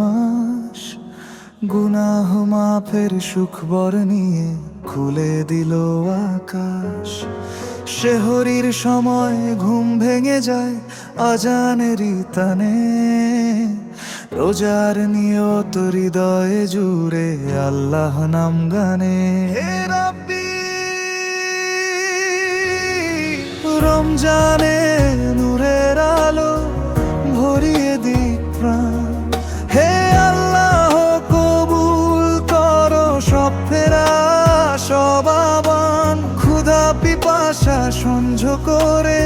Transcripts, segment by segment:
মাস গুনাহ মাফের সুখবর নিয়ে খুলে দিল আকাশ। শেহরির সময় ঘুম ভেঙে যায় আজানেরই তানে রোজার নিয়ত হৃদয়ে জুড়ে আল্লাহ নাম গানে। রমজানে নূরের আলো ক্ষুধা সঞ্জ করে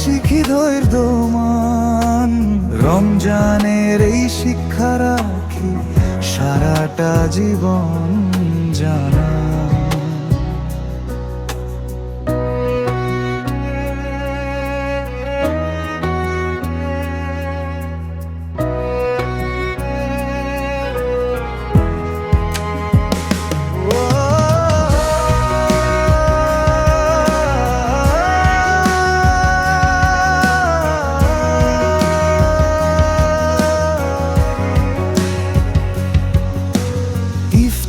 শিখি ধৈর্যমান রমজানের এই শিক্ষা রাখি সারাটা জীবন জানা।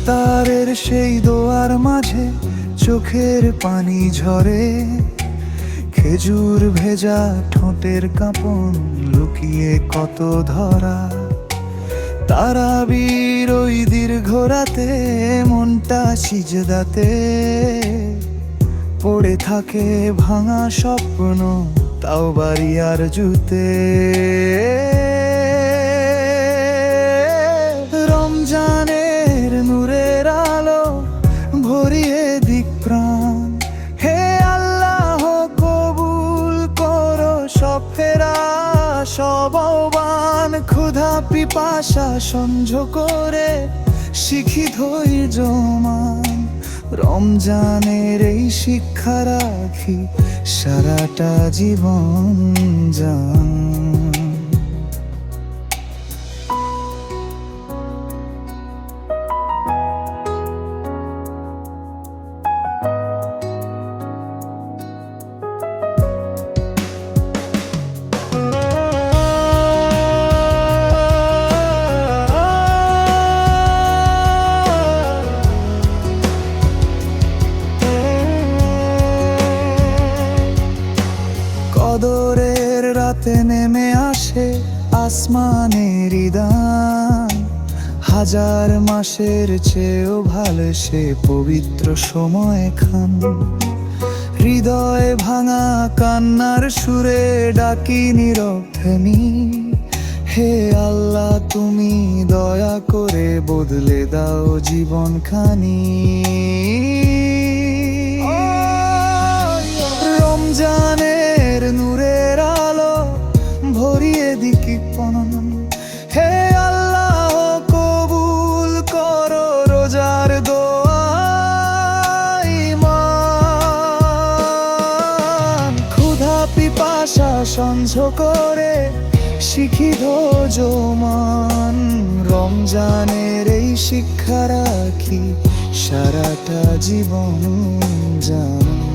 ইফতারের সেই দোয়ার মাঝে চোখের পানি ঝরে। খেজুর ভেজা ঠোঁটের কাঁপন লুকিয়ে কত ধরা। তারাবির ওই দীর্ঘ রাতে মনটা সিজদাতে। পড়ে থাকে ভাঙা স্বপ্ন তাও বাড়ি আর জুতে। সব আহ্বান ক্ষুধা পিপাসা সঞ্জ করে শিখি ধৈর্যমান রমজানের এই শিক্ষা রাখি সারাটা জীবন জান আসে আসমানের দান হাজার মাসের চেয়েও ভালো সে পবিত্র সময় খান। হৃদয় ভাঙা কান্নার সুরে ডাকি নীরবধ্বনি হে আল্লাহ তুমি দয়া করে বদলে দাও জীবন খানি। রমজানের নূরের সহ্য করে শিখি ধোজমান রমজানের এই শিক্ষা রাখি সারাটা জীবন জান।